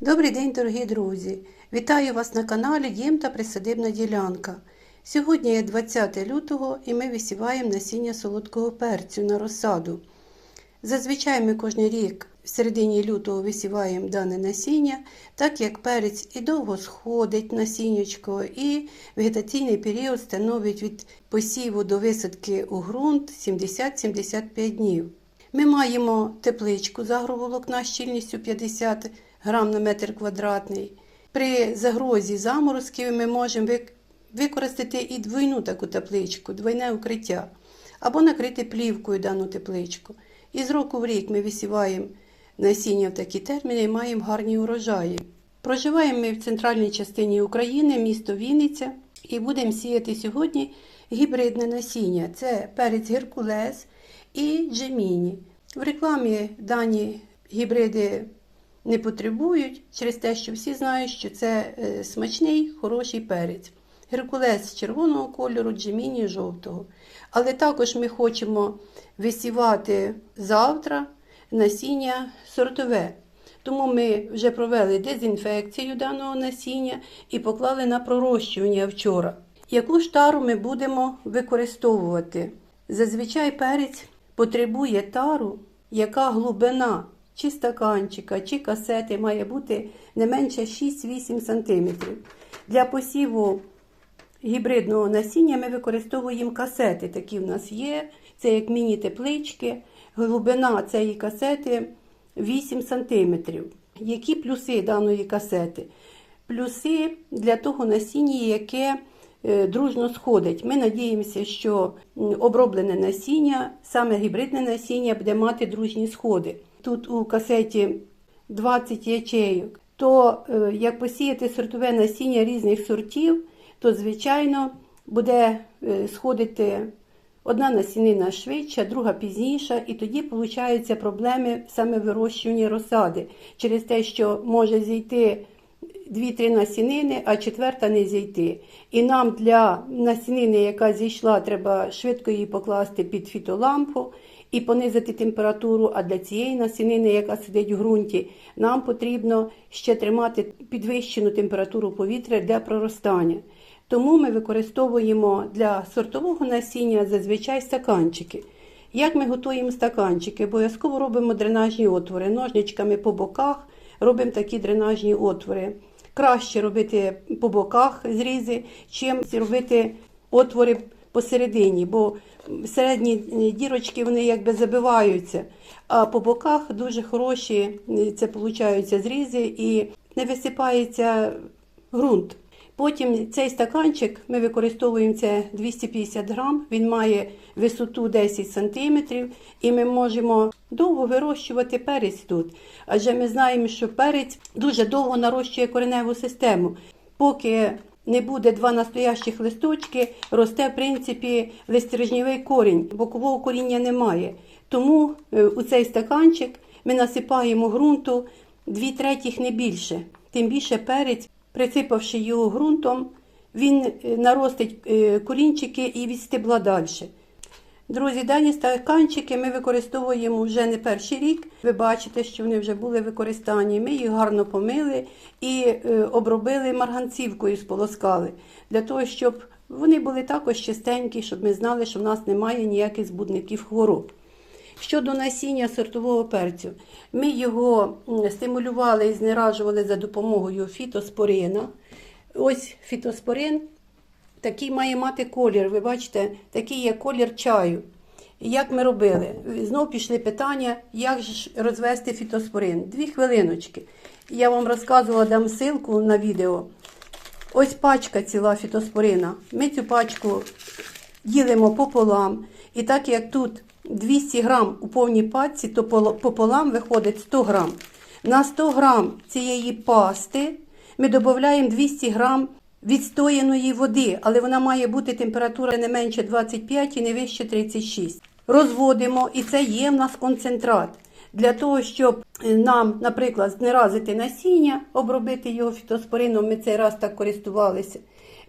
Добрий день, дорогі друзі! Вітаю вас на каналі Дім та Присадибна ділянка. Сьогодні є 20 лютого і ми висіваємо насіння солодкого перцю на розсаду. Зазвичай ми кожен рік в середині лютого висіваємо дане насіння, так як перець і довго сходить насіннячко, і вегетаційний період становить від посіву до висадки у ґрунт 70-75 днів. Ми маємо тепличку з агроволокна щільністю 50 грам на метр квадратний. При загрозі заморозків ми можемо використати і двойну таку тепличку, двойне укриття, або накрити плівкою дану тепличку. І з року в рік ми висіваємо насіння в такі терміни і маємо гарні урожаї. Проживаємо ми в центральній частині України, місто Вінниця, і будемо сіяти сьогодні гібридне насіння. Це перець Геркулес і Джеміні. В рекламі дані гібриди не потребують через те, що всі знають, що це е, смачний, хороший перець. Геркулес червоного кольору, джеміні жовтого. Але також ми хочемо висівати завтра насіння сортове. Тому ми вже провели дезінфекцію даного насіння і поклали на пророщування вчора. Яку ж тару ми будемо використовувати? Зазвичай перець потребує тару, яка глибина чи стаканчика, чи касети має бути не менше 6-8 см. Для посіву гібридного насіння ми використовуємо касети. Такі в нас є. Це як міні-теплички. Глибина цієї касети 8 см. Які плюси даної касети? Плюси для того насіння, яке е, дружно сходить. Ми надіємося, що оброблене насіння, саме гібридне насіння, буде мати дружні сходи. Тут у касеті 20 ячейок. То е, як посіяти сортове насіння різних сортів, то звичайно буде е, сходити одна насінина швидше, друга пізніша, і тоді получаються проблеми саме вирощування розсади через те, що може зійти дві-три насінини, а четверта не зійти. І нам для насінини, яка зійшла, треба швидко її покласти під фітолампу і понизити температуру. А для цієї насінини, яка сидить в ґрунті, нам потрібно ще тримати підвищену температуру повітря для проростання. Тому ми використовуємо для сортового насіння зазвичай стаканчики. Як ми готуємо стаканчики? Обов'язково робимо дренажні отвори. Ножничками по боках робимо такі дренажні отвори. Краще робити по боках зрізи, чим робити отвори посередині, бо середні дірочки вони якби забиваються, а по боках дуже хороші це получаються зрізи і не висипається ґрунт. Потім цей стаканчик ми використовуємо це 250 грам, він має висоту 10 см, і ми можемо довго вирощувати перець тут. Адже ми знаємо, що перець дуже довго нарощує кореневу систему. Поки не буде два настоящих листочки, росте, в принципі, листрижнєвий корінь, бокового коріння немає. Тому е, у цей стаканчик ми насипаємо ґрунту 2 третіх не більше. Тим більше перець, присипавши його ґрунтом, він е, наростить е, корінчики і від стебла далі. Друзі, дані стаканчики ми використовуємо вже не перший рік. Ви бачите, що вони вже були в використанні. Ми їх гарно помили і е, обробили марганцівкою, сполоскали, для того, щоб вони були також чистенькі, щоб ми знали, що в нас немає ніяких збудників хвороб. Щодо насіння сортового перцю, ми його стимулювали і знеражували за допомогою фітоспорина. Ось фітоспорин такий має мати колір. Ви бачите, такий є колір чаю. Як ми робили? Знов пішли питання, як ж розвести фітоспорин. Дві хвилиночки. Я вам розказувала, дам ссылку на відео. Ось пачка ціла фітоспорина. Ми цю пачку ділимо пополам. І так як тут 200 грам у повній пачці, то пополам виходить 100 грам. На 100 грам цієї пасти ми додаємо 200 грам відстояної води, але вона має бути температура не менше 25 і не вище 36. Розводимо, і це є в нас концентрат. Для того, щоб е, нам, наприклад, знеразити насіння, обробити його фітоспорином, ми цей раз так користувалися.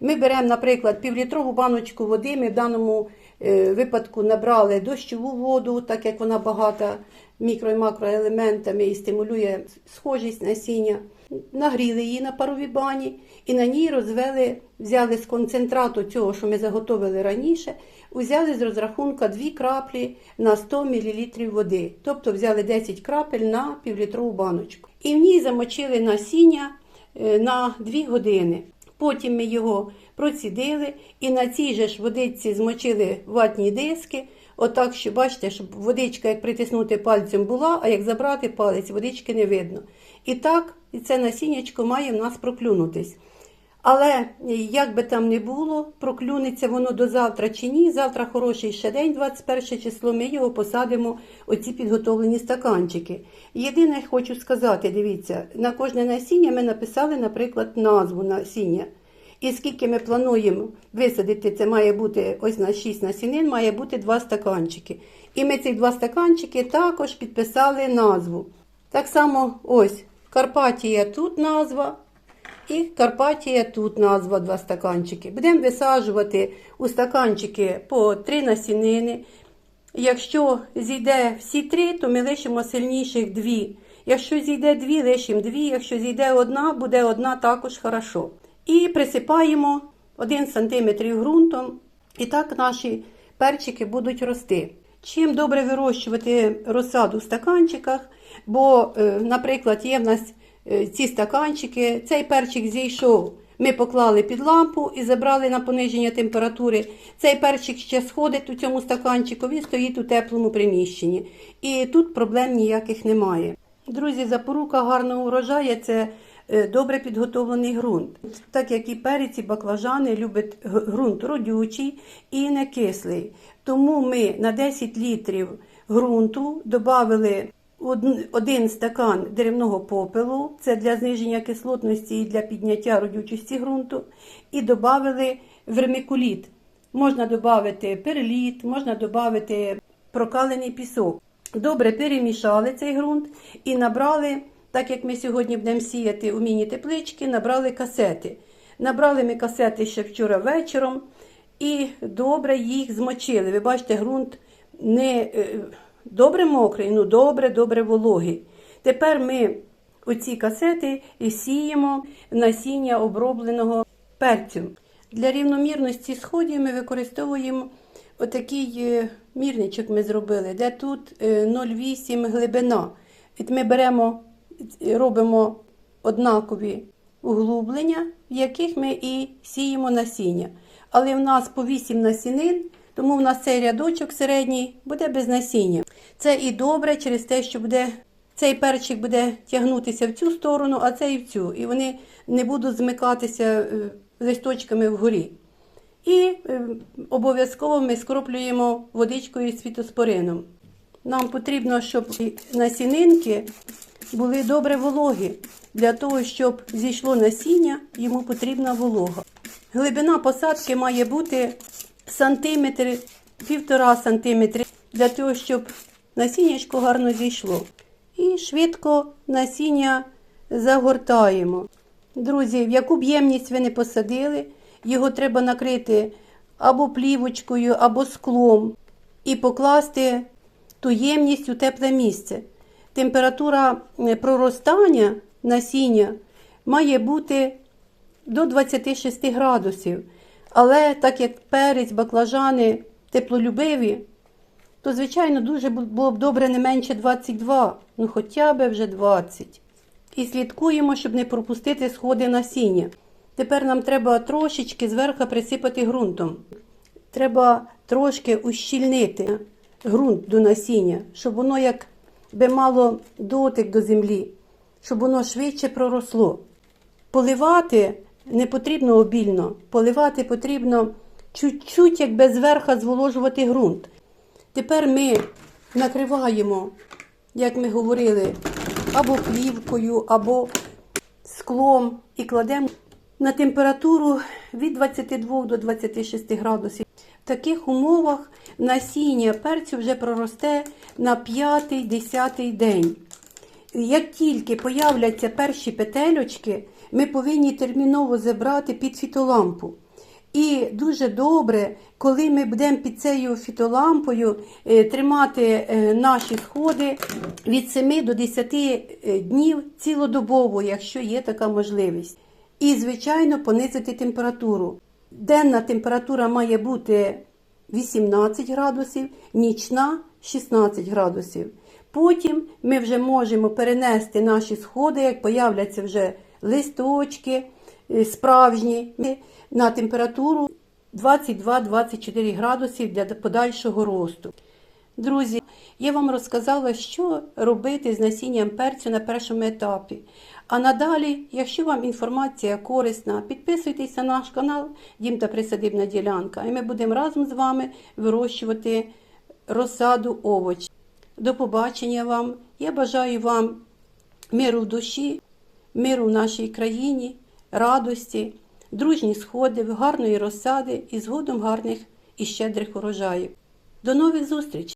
Ми беремо, наприклад, півлітрову баночку води, ми в даному випадку набрали дощову воду, так як вона багата мікро і макроелементами і стимулює схожість насіння. Нагріли її на паровій бані і на ній розвели, взяли з концентрату цього, що ми заготовили раніше, взяли з розрахунка 2 краплі на 100 мл води. Тобто взяли 10 крапель на півлітрову баночку. І в ній замочили насіння е, на 2 години. Потім ми його процідили і на цій же ж водичці змочили ватні диски. Отак, що бачите, щоб водичка, як притиснути пальцем була, а як забрати палець, водички не видно. І так, це насіннячко має в нас проклюнутись. Але як би там не було, проклюнеться воно до завтра чи ні. Завтра хороший ще день, 21 число, ми його посадимо оці підготовлені стаканчики. Єдине, хочу сказати, дивіться, на кожне насіння ми написали, наприклад, назву насіння. І скільки ми плануємо висадити, це має бути ось на 6 насінин, має бути 2 стаканчики. І ми ці два стаканчики також підписали назву. Так само ось Карпатія тут назва. І Карпатія тут назва два стаканчики. Будемо висаджувати у стаканчики по три насінини. Якщо зійде всі три, то ми лишимо сильніших дві. Якщо зійде дві, лишимо дві. Якщо зійде одна, буде одна також хорошо. І присипаємо 1 см ґрунтом. І так наші перчики будуть рости. Чим добре вирощувати розсаду в стаканчиках, бо, е, наприклад, є в нас е, ці стаканчики, цей перчик зійшов. Ми поклали під лампу і забрали на пониження температури. Цей перчик ще сходить у цьому стаканчику, він стоїть у теплому приміщенні. І тут проблем ніяких немає. Друзі, запорука гарного урожаю це добре підготовлений ґрунт. Так як і перець, баклажани люблять ґрунт родючий і не кислий. Тому ми на 10 літрів ґрунту додали один стакан деревного попелу, це для зниження кислотності і для підняття родючості ґрунту, і додали вермикуліт. Можна додати перліт, можна додати прокалений пісок. Добре перемішали цей ґрунт і набрали, так як ми сьогодні будемо сіяти у міні-теплички, набрали касети. Набрали ми касети ще вчора вечором і добре їх змочили. Ви бачите, ґрунт не е, добре мокрий, ну добре, добре вологий. Тепер ми оці касети і сіємо насіння обробленого перцю. Для рівномірності сходів ми використовуємо отакий е, мірничок ми зробили, де тут е, 0,8 глибина. От ми беремо, е, робимо однакові углублення, в яких ми і сіємо насіння. Але в нас по 8 насінин, тому в нас цей рядочок середній буде без насіння. Це і добре через те, що буде цей перчик буде тягнутися в цю сторону, а цей в цю. І вони не будуть змикатися е, листочками вгорі. І е, обов'язково ми скроплюємо водичкою з фітоспорином. Нам потрібно, щоб насінинки були добре вологі. Для того, щоб зійшло насіння, йому потрібна волога. Глибина посадки має бути сантиметр, півтора сантиметри, для того, щоб насіннячко гарно зійшло. І швидко насіння загортаємо. Друзі, в яку б ємність ви не посадили, його треба накрити або плівочкою, або склом і покласти ту ємність у тепле місце. Температура е, проростання насіння має бути до 26 градусів. Але так як перець, баклажани теплолюбиві, то, звичайно, дуже було б добре не менше 22, ну хоча б вже 20. І слідкуємо, щоб не пропустити сходи насіння. Тепер нам треба трошечки зверху присипати ґрунтом. Треба трошки ущільнити ґрунт до насіння, щоб воно як би мало дотик до землі, щоб воно швидше проросло. Поливати не потрібно обільно, поливати потрібно чуть-чуть, якби зверху зволожувати ґрунт. Тепер ми накриваємо, як ми говорили, або плівкою, або склом і кладемо на температуру від 22 до 26 градусів. Таких умовах насіння перцю вже проросте на 5-10 день. Як тільки появляться перші петельочки, ми повинні терміново забрати під фітолампу. І дуже добре, коли ми будемо під цією фітолампою е, тримати е, наші сходи від 7 до 10 е, днів цілодобово, якщо є така можливість. І, звичайно, понизити температуру. Денна температура має бути 18 градусів, нічна 16 градусів. Потім ми вже можемо перенести наші сходи, як появляться вже листочки е, справжні, на температуру 22-24 градусів для подальшого росту. Друзі, я вам розказала, що робити з насінням перцю на першому етапі. А надалі, якщо вам інформація корисна, підписуйтесь на наш канал Дім та Присадибна ділянка, і ми будемо разом з вами вирощувати розсаду овочів. До побачення вам. Я бажаю вам миру в душі, миру в нашій країні, радості, дружні сходи, гарної розсади і згодом гарних і щедрих урожаїв. До нових зустрічей!